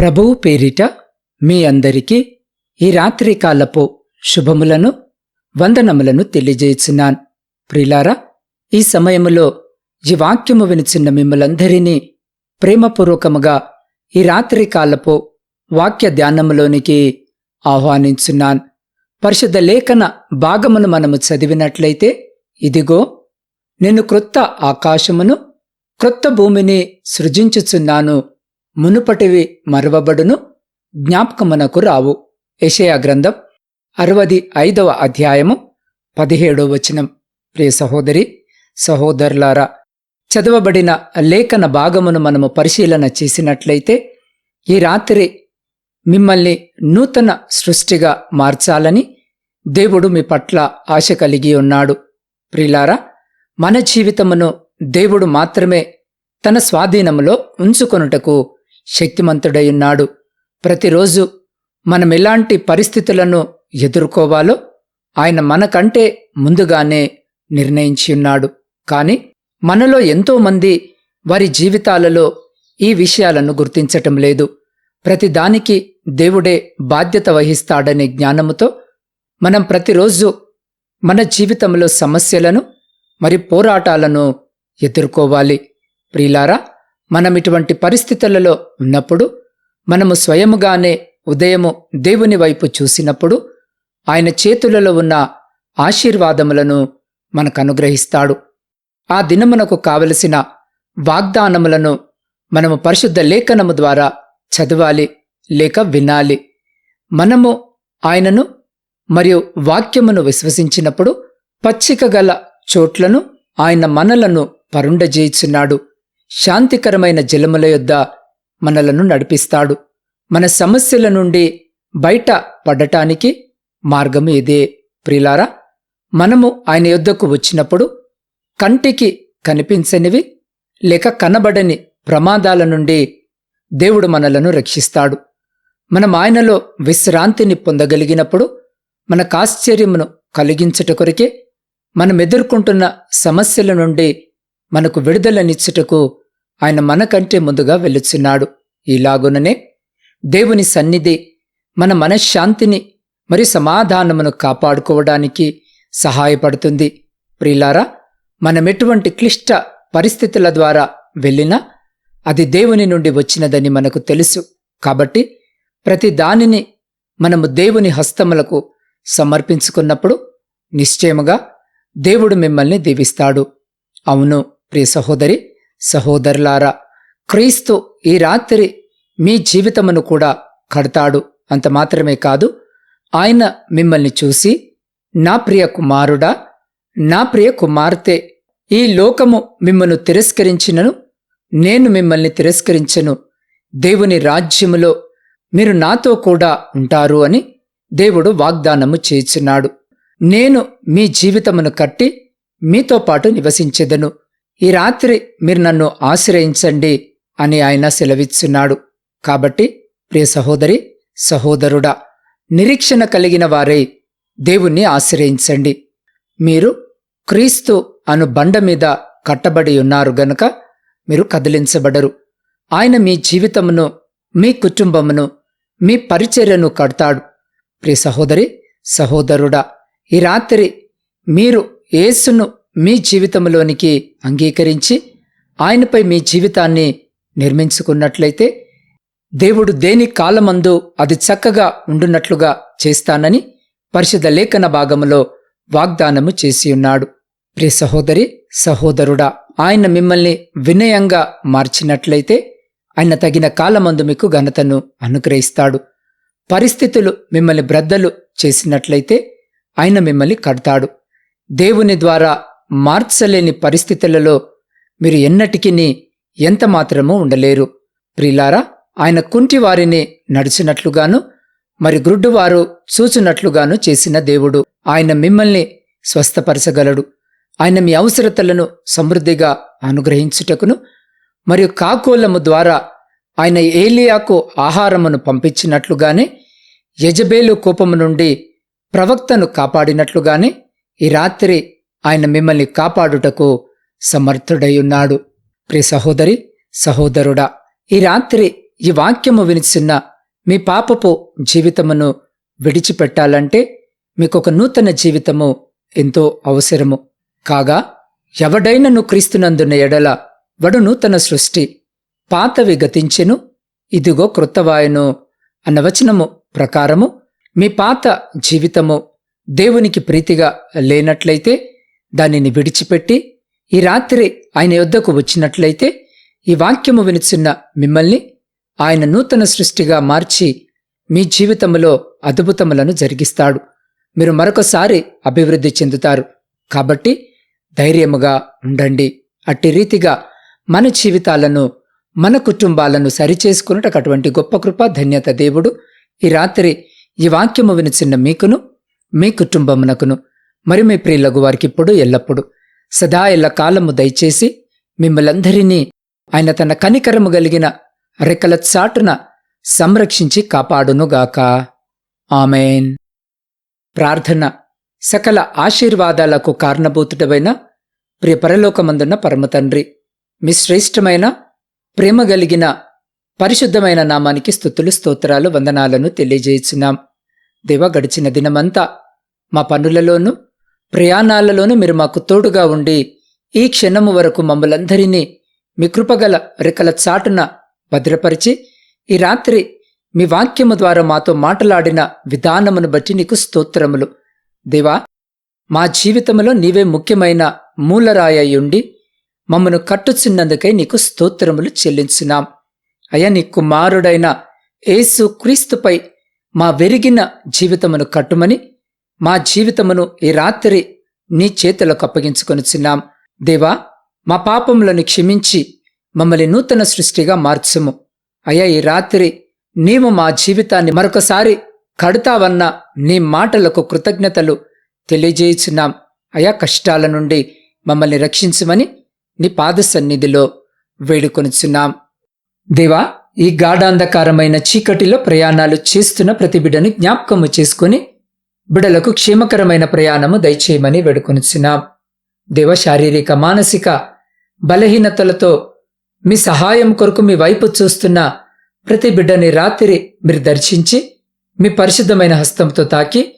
ప్రభువు పేరిట మీ అందరికీ ఈ రాత్రికాలపు శుభములను వందనములను తెలియజేస్తున్నాను ప్రిలారా ఈ సమయములో ఈ వాక్యము వినిచిన్న మిమ్మలందరినీ ప్రేమపూర్వకముగా ఈ రాత్రికాలపు వాక్య ధ్యానములోనికి ఆహ్వానించున్నాను. పరిశుద్ధ లేఖన భాగమును మనము చదివినట్లయితే ఇదిగో నేను క్రొత్త ఆకాశమును క్రొత్త భూమిని సృజించుచున్నాను. మునుపటివి మరువబడును జ్ఞాపకమునకు రావు. యెషయా గ్రంథం అరవది ఐదవ అధ్యాయము పదిహేడవ వచనం. ప్రియ సహోదరి సహోదరులారా చదవబడిన లేఖన భాగమును మనము పరిశీలన చేసినట్లయితే ఈ రాత్రి మిమ్మల్ని నూతన సృష్టిగా మార్చాలని దేవుడు మీ పట్ల ఆశ కలిగి ఉన్నాడు. ప్రిలారా మన జీవితమును దేవుడు మాత్రమే తన స్వాధీనములో ఉంచుకొనుటకు శక్తిమంతుడై ఉన్నాడు ప్రతిరోజు మనం ఎలాంటి పరిస్థితులను ఎదుర్కోవాలో ఆయన మనకంటే ముందుగానే నిర్ణయించి ఉన్నాడు కాని మనలో ఎంతోమంది వారి జీవితాలలో ఈ విషయాలను గుర్తించటం లేదు. ప్రతిదానికి దేవుడే బాధ్యత వహిస్తాడనే జ్ఞానముతో మనం ప్రతిరోజు మన జీవితంలో సమస్యలను మరి పోరాటాలను ఎదుర్కోవాలి. ప్రియులారా మనం ఇటువంటి పరిస్థితులలో ఉన్నప్పుడు మనము స్వయముగానే ఉదయము దేవుని వైపు చూసినప్పుడు ఆయన చేతులలో ఉన్న ఆశీర్వాదములను మనకు అనుగ్రహిస్తాడు. ఆ దినమునకు కావలసిన వాగ్దానములను మనము పరిశుద్ధ లేఖనము ద్వారా చదవాలి లేక వినాలి. మనము ఆయనను మరియు వాక్యమును విశ్వసించినప్పుడు పచ్చిక గల చోట్లను ఆయన మనలను పరుండజేయుచున్నాడు. శాంతికరమైన జలముల యొద్ద మనలను నడిపిస్తాడు. మన సమస్యల నుండి బయట పడటానికి మార్గం ఇదే. ప్రిలారా మనము ఆయన యొద్దకు వచ్చినప్పుడు కంటికి కనిపించనివి లేక కనబడని ప్రమాదాల నుండి దేవుడు మనలను రక్షిస్తాడు. మనం ఆయనలో విశ్రాంతిని పొందగలిగినప్పుడు మనకు ఆశ్చర్యమును కలిగించుట కొరికే మనం ఎదుర్కొంటున్న సమస్యల నుండి మనకు విడుదలనిచ్చుటకు ఆయన మనకంటే ముందుగా వెలుచున్నాడు ఇలాగుననే దేవుని సన్నిధి మన మనశ్శాంతిని మరి సమాధానమును కాపాడుకోవడానికి సహాయపడుతుంది. ప్రిలారా మనమెటువంటి క్లిష్ట పరిస్థితుల ద్వారా వెళ్ళినా అది దేవుని నుండి వచ్చినదని మనకు తెలుసు. కాబట్టి ప్రతి దానిని మనము దేవుని హస్తములకు సమర్పించుకున్నప్పుడు నిశ్చయముగా దేవుడు మిమ్మల్ని దీవిస్తాడు. అవును ప్రియ సహోదరి సహోదరులారా క్రీస్తు ఈ రాత్రి మీ జీవితమును కూడా కడతాడు అంత మాత్రమే కాదు ఆయన మిమ్మల్ని చూసి నా ప్రియ కుమారుడా నా ప్రియ కుమార్తె ఈ లోకము మిమ్మల్ని తిరస్కరించినను నేను మిమ్మల్ని తిరస్కరించను దేవుని రాజ్యములో మీరు నాతో కూడా ఉంటారు అని దేవుడు వాగ్దానము చేయుచున్నాడు నేను మీ జీవితమును కట్టి మీతో పాటు నివసించెదను. ఈ రాత్రి మీరు నన్ను ఆశ్రయించండి అని ఆయన సెలవిస్తున్నాడు కాబట్టి ప్రియ సహోదరి సహోదరుడా నిరీక్షణ కలిగిన వారై దేవుణ్ణి ఆశ్రయించండి. మీరు క్రీస్తు అను బండ మీద కట్టబడి ఉన్నారు గనుక మీరు కదిలించబడరు. ఆయన మీ జీవితమును మీ కుటుంబమును మీ పరిచర్యను కడతాడు. ప్రియ సహోదరి సహోదరుడా ఈ రాత్రి మీరు యేసును మీ జీవితంలోనికి అంగీకరించి ఆయనపై మీ జీవితాన్ని నిర్మించుకున్నట్లయితే దేవుడు దేని కాలమందు అది చక్కగా ఉండునట్లుగా చేస్తానని పరిశుద్ధ లేఖన భాగములో వాగ్దానము చేసియున్నాడు ప్రియ సహోదరి సహోదరుడా ఆయన మిమ్మల్ని వినయంగా మార్చినట్లయితే ఆయన తగిన కాలమందు మీకు ఘనతను అనుగ్రహిస్తాడు. పరిస్థితులు మిమ్మల్ని బ్రద్దలు చేసినట్లయితే ఆయన మిమ్మల్ని కడతాడు. దేవుని ద్వారా మార్చలేని పరిస్థితులలో మీరు ఎన్నటికీ ఎంత మాత్రమూ ఉండలేరు. ప్రిలారా ఆయన కుంటి వారిని నడిచినట్లుగాను మరి గ్రుడ్డువారు చూచినట్లుగాను చేసిన దేవుడు ఆయన మిమ్మల్ని స్వస్థపరచగలడు. ఆయన మీ అవసరతలను సమృద్ధిగా అనుగ్రహించుటకును మరియు కాకోలము ద్వారా ఆయన ఏలియాకు ఆహారమును పంపించినట్లుగానే యజబేలు కోపము నుండి ప్రవక్తను కాపాడినట్లుగానే ఈ రాత్రి ఆయన మిమ్మల్ని కాపాడుటకు సమర్థుడయున్నాడు ప్రి సహోదరి సహోదరుడా ఈ రాత్రి ఈ వాక్యము వినిచిన్న మీ పాపపు జీవితమును విడిచిపెట్టాలంటే మీకొక నూతన జీవితము ఎంతో అవసరము. కాగా ఎవడైనను క్రీస్తునందున ఎడల వడు నూతన సృష్టి పాతవి గతించెను. ఇదిగో క్రొత్తవాయను అన్న వచనము ప్రకారము మీ పాత జీవితము దేవునికి ప్రీతిగా లేనట్లయితే దానిని విడిచిపెట్టి ఈ రాత్రి ఆయన యొద్దకు వచ్చినట్లయితే ఈ వాక్యము వినిచున్న మిమ్మల్ని ఆయన నూతన సృష్టిగా మార్చి మీ జీవితంలో అద్భుతములను జరిగిస్తాడు. మీరు మరొకసారి అభివృద్ధి చెందుతారు. కాబట్టి ధైర్యముగా ఉండండి. అట్టి రీతిగా మన జీవితాలను మన కుటుంబాలను సరిచేసుకున్నట్టు అటువంటి గొప్ప కృప ధన్యత దేవుడు ఈ రాత్రి ఈ వాక్యము వినిచిన్న మీకును మీ కుటుంబమునకును. మరి మీ ప్రియులకు ఎల్లప్పుడు. సదా ఎల్ల కాలము దయచేసి మిమ్మలందరినీ ఆయన తన కనికరము కలిగిన రెక్కల చాటున సంరక్షించి కాపాడునుగాక. ఆమెన్. ప్రార్థన సకల ఆశీర్వాదాలకు కారణభూతుడమైన ప్రియ పరలోకమందున్న పరమతండ్రి మీ శ్రేష్టమైన ప్రేమ కలిగిన పరిశుద్ధమైన నామానికి స్థుతులు స్తోత్రాలు వందనాలను తెలియజేయించున్నాం. దేవ గడిచిన దినమంతా మా పనులలోనూ ప్రయాణాలలోనూ మీరు మాకు తోడుగా ఉండి ఈ క్షణము వరకు మమ్మలందరినీ మీ కృపగల రెక్కల చాటున భద్రపరిచి ఈ రాత్రి మీ వాక్యము ద్వారా మాతో మాట్లాడిన విధానమును బట్టి నీకు స్తోత్రములు. దేవా మా జీవితంలో నీవే ముఖ్యమైన మూలరాయయుండి మమ్మను కట్టుచున్నందుకై నీకు స్తోత్రములు చెల్లించున్నాం. అయ్యా నీ కుమారుడైన యేసు క్రీస్తుపై మా వెరిగిన జీవితమును కట్టుమని మా జీవితమును ఈ రాత్రి నీ చేతులకు అప్పగించుకొనిచున్నాం దేవా మా పాపములను క్షమించి మమ్మల్ని నూతన సృష్టిగా మార్చుము. అయ్యా ఈ రాత్రి నీవు మా జీవితాన్ని మరొకసారి కడతావన్న నీ మాటలకు కృతజ్ఞతలు తెలియజేయుచున్నాం. అయా కష్టాల నుండి మమ్మల్ని రక్షించమని నీ పాద సన్నిధిలో వేడుకొనుచున్నాం. దేవా ఈ గాఢాంధకారమైన చీకటిలో ప్రయాణాలు చేస్తున్న ప్రతిబిడను జ్ఞాపకము చేసుకుని బిడలకు క్షేమకరమైన ప్రయాణము దయచేయమని వేడుకొనుచున్నాం. దేవ శారీరక మానసిక బలహీనతలతో మీ సహాయం కొరకు మీ వైపు చూస్తున్న ప్రతి బిడ్డని రాత్రి మీరు దర్శించి మీ పరిశుద్ధమైన హస్తంతో తాకి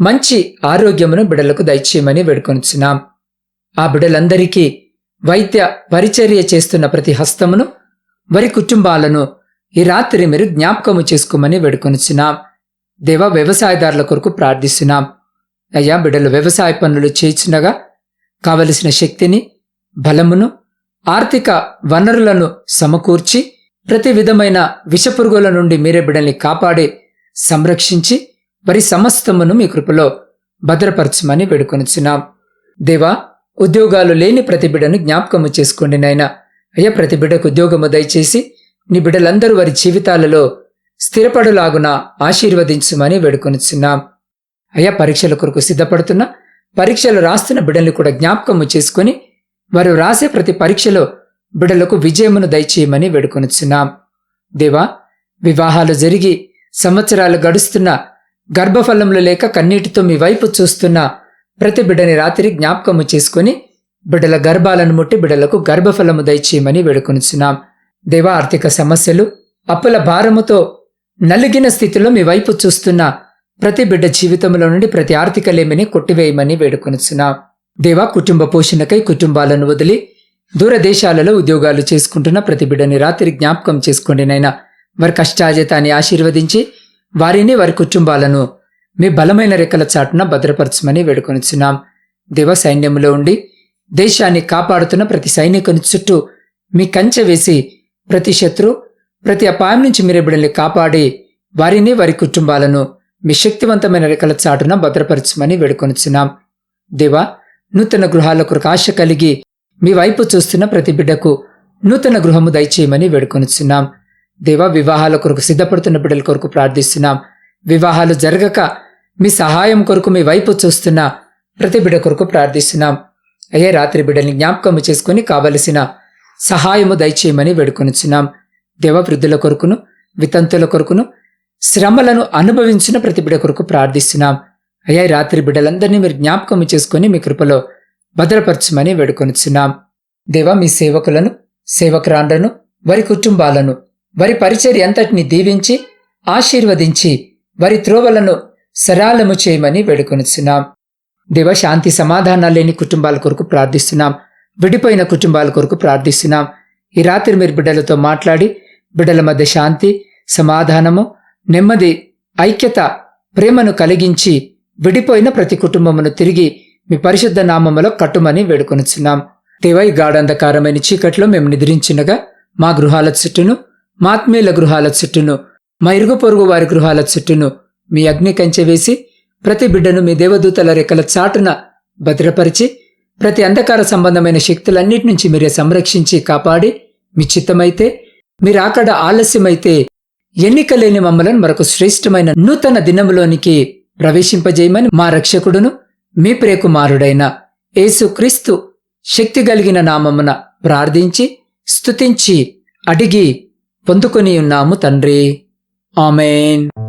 మంచి ఆరోగ్యమును బిడలకు దయచేయమని వేడుకొనుచున్నాం. ఆ బిడలందరికీ వైద్య పరిచర్య చేస్తున్న ప్రతి హస్తమును వారి కుటుంబాలను ఈ రాత్రి మీరు జ్ఞాపకము చేసుకోమని వేడుకొనుచున్నాం. దేవ వ్యవసాయదారుల కొరకు ప్రార్థిస్తున్నాం. అయ్యా బిడ్డలు వ్యవసాయ పనులు చేయించినగా కావలసిన శక్తిని బలమును ఆర్థిక వనరులను సమకూర్చి ప్రతి విధమైన విషపురుగుల నుండి మీరే బిడ్డల్ని కాపాడి సంరక్షించి వారి సమస్తమును మీ కృపలో భద్రపరచమని వేడుకొనిచున్నాం. దేవా ఉద్యోగాలు లేని ప్రతి బిడ్డను జ్ఞాపకము చేసుకోండి నాయన. అయ్యా ప్రతి బిడ్డకు ఉద్యోగము దయచేసి నీ బిడ్డలందరూ వారి జీవితాలలో స్థిరపడులాగున ఆశీర్వదించుమని వేడుకొనిచున్నాం. అయ్యా పరీక్షల కొరకు సిద్ధపడుతున్న పరీక్షలు రాస్తున్న బిడ్డల్ని కూడా జ్ఞాపకము చేసుకుని వారు రాసే ప్రతి పరీక్షలో బిడ్డలకు విజయమును దయచేయమని వేడుకొనిచున్నాం. దేవా వివాహాలు జరిగి సంవత్సరాలు గడుస్తున్న గర్భఫలంలో లేక కన్నీటితో మీ వైపు చూస్తున్న ప్రతి బిడ్డని రాత్రి జ్ఞాపకము చేసుకుని బిడ్డల గర్భాలను ముట్టి బిడ్డలకు గర్భఫలము దయచేయమని వేడుకొనిచున్నాం. దేవా ఆర్థిక సమస్యలు అప్పుల భారముతో నలిగిన స్థితిలో మీ వైపు చూస్తున్న ప్రతి బిడ్డ జీవితంలో నుండి ప్రతి ఆర్థిక లేమిని కొట్టివేయమని వేడుకొనిచున్నాం. దేవా కుటుంబ పోషణకై కుటుంబాలను వదిలి దూరదేశాలలో ఉద్యోగాలు చేసుకుంటున్న ప్రతి బిడ్డని రాత్రి జ్ఞాపకం చేసుకోండి నైనా వారి కష్టాజితాన్ని ఆశీర్వదించి వారిని వారి కుటుంబాలను మీ బలమైన రెక్కల చాటున భద్రపరచమని వేడుకొనిచున్నాం. దేవ సైన్యంలో ఉండి దేశాన్ని కాపాడుతున్న ప్రతి సైనికుని చుట్టూ మీ కంచె వేసి ప్రతి శత్రు ప్రతి అపాయం నుంచి మీరే బిడ్డల్ని కాపాడి వారిని వారి కుటుంబాలను మీ శక్తివంతమైన రెక్కల చాటున భద్రపరచమని వేడుకొనిచున్నాం. దేవా నూతన గృహాల కొరకు ఆశ కలిగి మీ వైపు చూస్తున్న ప్రతి బిడ్డకు నూతన గృహము దయచేయమని వేడుకొనిచున్నాం. దేవా వివాహాల కొరకు సిద్ధపడుతున్న బిడ్డల కొరకు ప్రార్థిస్తున్నాం. వివాహాలు జరగక మీ సహాయం కొరకు మీ వైపు చూస్తున్న ప్రతి బిడ్డ కొరకు ప్రార్థిస్తున్నాం. అయ్యే రాత్రి బిడ్డల్ని జ్ఞాపకము చేసుకుని కావలసిన సహాయము దయచేయమని వేడుకొనిచున్నాం. దేవ వృద్ధుల కొరకును వితంతుల కొరకును శ్రమలను అనుభవించిన ప్రతి బిడ కొరకు ప్రార్థిస్తున్నాం. అయ్యా రాత్రి బిడ్డలందరినీ మీరు జ్ఞాపకం చేసుకుని మీ కృపలో భద్రపరచమని వేడుకొనిచున్నాం. దేవా మీ సేవకులను సేవకురాండ్లను వారి కుటుంబాలను వారి పరిచర్య అంతటిని దీవించి ఆశీర్వదించి వారి త్రోవలను సరాలము చేయమని వేడుకొనిచున్నాం. దేవ శాంతి సమాధానాలు లేని కుటుంబాల కొరకు ప్రార్థిస్తున్నాం. విడిపోయిన కుటుంబాల కొరకు ప్రార్థిస్తున్నాం. ఈ రాత్రి మీరు బిడ్డలతో మాట్లాడి బిడ్డల మధ్య శాంతి సమాధానము నెమ్మది ఐక్యత ప్రేమను కలిగించి విడిపోయిన ప్రతి కుటుంబమును తిరిగి మీ పరిశుద్ధ నామములో కట్టుమని వేడుకొనిచున్నాం. దేవ ఈ గాఢంధకారమైన చీకట్లో మేము నిద్రించినగా మా గృహాల చుట్టూను మా ఆత్మీయుల గృహాల చుట్టూను మా ఇరుగు పొరుగు వారి గృహాల చుట్టూను మీ అగ్ని కంచె వేసి ప్రతి బిడ్డను మీ దేవదూతల రెక్కల చాటున భద్రపరిచి ప్రతి అంధకార సంబంధమైన శక్తులన్నిటి నుంచి మీరే సంరక్షించి కాపాడి మీ చిత్తమైతే మీరు అక్కడ ఆలస్యమైతే ఎన్నికలేని మమ్మలను మరొక శ్రేష్టమైన నూతన దినములోనికి ప్రవేశింపజేయమని మా రక్షకుడును మీ ప్రియకుమారుడైన యేసుక్రీస్తు శక్తి కలిగిన నామమున ప్రార్థించి స్తుతించి అడిగి పొందుకొని ఉన్నాము తండ్రి. ఆమెన్.